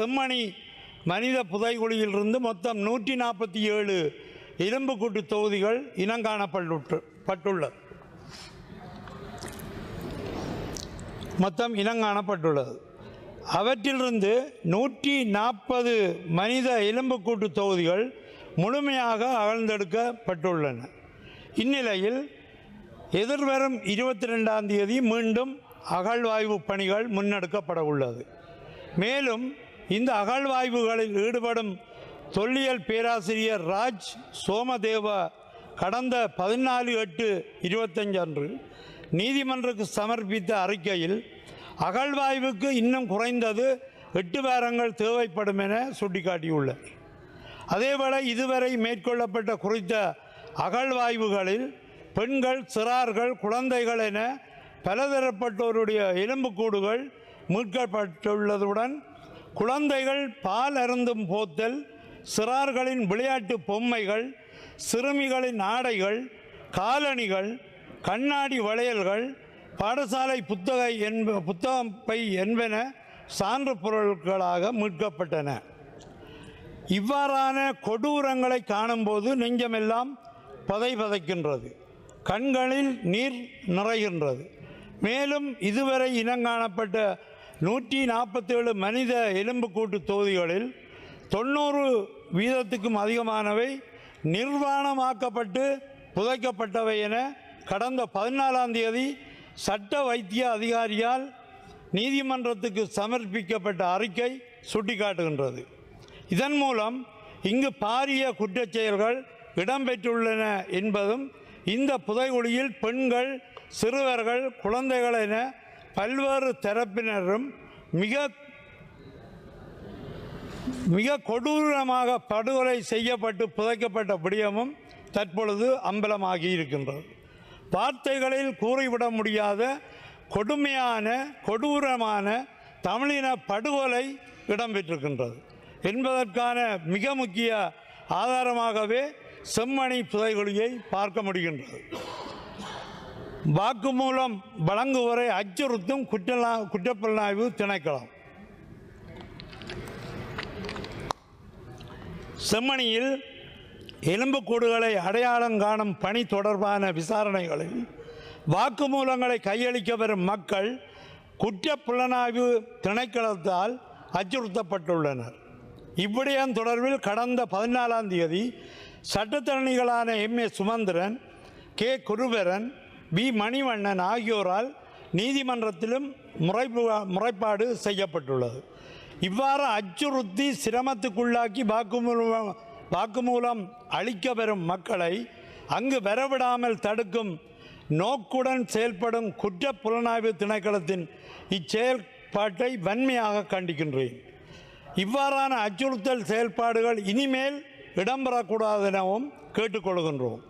செம்மணி மனித புதைகுழியிலிருந்து மொத்தம் நூற்றி நாற்பத்தி ஏழு எலும்புக்கூட்டு தொகுதிகள் இனங்காணப்பட்டு பட்டுள்ளது மொத்தம் இனங்காணப்பட்டுள்ளது. அவற்றிலிருந்து நூற்றி நாற்பது மனித எலும்புக்கூட்டு தொகுதிகள் முழுமையாக அகழ்ந்தெடுக்கப்பட்டுள்ளன. இந்நிலையில் எதிர்வரும் இருபத்தி ரெண்டாம் தேதி மீண்டும் அகழ்வாய்வு பணிகள் முன்னெடுக்கப்பட உள்ளது மேலும் இந்த அகழ்வாய்வுகளில் ஈடுபடும் தொல்லியல் பேராசிரியர் ராஜ் சோமதேவ கடந்த பதினாலு எட்டு இருபத்தஞ்சு அன்று நீதிமன்றக்கு சமர்ப்பித்த அறிக்கையில் அகழ்வாய்வுக்கு இன்னும் குறைந்தது எட்டு வாரங்கள் தேவைப்படும் என சுட்டிக்காட்டியுள்ளார். அதேவேளை இதுவரை மேற்கொள்ளப்பட்ட குறித்த அகழ்வாய்வுகளில் பெண்கள் சிறார்கள் குழந்தைகள் என பலதரப்பட்டோருடைய எலும்புக்கூடுகள் மீட்கப்பட்டுள்ளதுடன் குழந்தைகள் பால் அருந்தும் போத்தல் சிறார்களின் விளையாட்டு பொம்மைகள் சிறுமிகளின் ஆடைகள் காலணிகள் கண்ணாடி வளையல்கள் பாடசாலை புத்தகை என்ப புத்தகம் பை என்பன சான்று பொருட்களாக மீட்கப்பட்டன. இவ்வாறான கொடூரங்களை காணும்போது நெஞ்சமெல்லாம் பதை பதைக்கின்றது. கண்களில் நீர் நிறைகின்றது. மேலும் இதுவரை இனங்காணப்பட்ட நூற்றி நாற்பத்தேழு மனித எலும்புக்கூட்டு தொகுதிகளில் தொண்ணூறு வீதத்துக்கும் அதிகமானவை நிர்வாணமாக்கப்பட்டு புதைக்கப்பட்டவை என கடந்த பதினாலாம் தேதி சட்ட வைத்திய அதிகாரியால் நீதிமன்றத்துக்கு சமர்ப்பிக்கப்பட்ட அறிக்கை சுட்டிக்காட்டுகின்றது. இதன் மூலம் இங்கு பாரிய குற்றச் செயல்கள் இடம்பெற்றுள்ளன என்பதும் இந்த புதைகுழியில் பெண்கள் சிறுவர்கள் குழந்தைகள் என பல்வேறு தரப்பினரும் மிக மிக கொடூரமாக படுகொலை செய்யப்பட்டு புதைக்கப்பட்ட விடயமும் தற்பொழுது அம்பலமாகி இருக்கின்றது. வார்த்தைகளில் கூறிவிட முடியாத கொடுமையான கொடூரமான தமிழின படுகொலை இடம்பெற்றிருக்கின்றது. என்பதற்கான மிக முக்கிய ஆதாரமாகவே செம்மணி புதைகுழியை பார்க்க முடிகின்றது. வாக்குமூலம் வழங்குவரை அச்சுறுத்தும் குற்றலா குற்றப்புலனாய்வு திணைக்களம். செம்மணியில் எலும்புக்கூடுகளை அடையாளம் காணும் பணி தொடர்பான விசாரணைகளில் வாக்குமூலங்களை கையளிக்க வரும் மக்கள் குற்ற புலனாய்வு திணைக்களத்தால் அச்சுறுத்தப்பட்டுள்ளனர். இவ்விடயம் தொடர்பில் கடந்த பதினாலாம் தேதி சட்டத்தரணிகளான M A Sumanthiran K Guruparan V Manivannan ஆகியோரால் நீதிமன்றத்திலும் முறைப்பு முறைப்பாடு செய்யப்பட்டுள்ளது. இவ்வாறு அச்சுறுத்தி சிரமத்துக்குள்ளாக்கி வாக்குமூலம் வாக்குமூலம் அளிக்க பெறும் மக்களை அங்கு வரவிடாமல் தடுக்கும் நோக்குடன் செயல்படும் குற்ற புலனாய்வு திணைக்களத்தின் இச்செயல்பாட்டை வன்மையாக கண்டிக்கின்றேன். இவ்வாறான அச்சுறுத்தல் செயல்பாடுகள் இனிமேல் இடம்பெறக்கூடாது எனவும் கேட்டுக்கொள்கின்றோம்.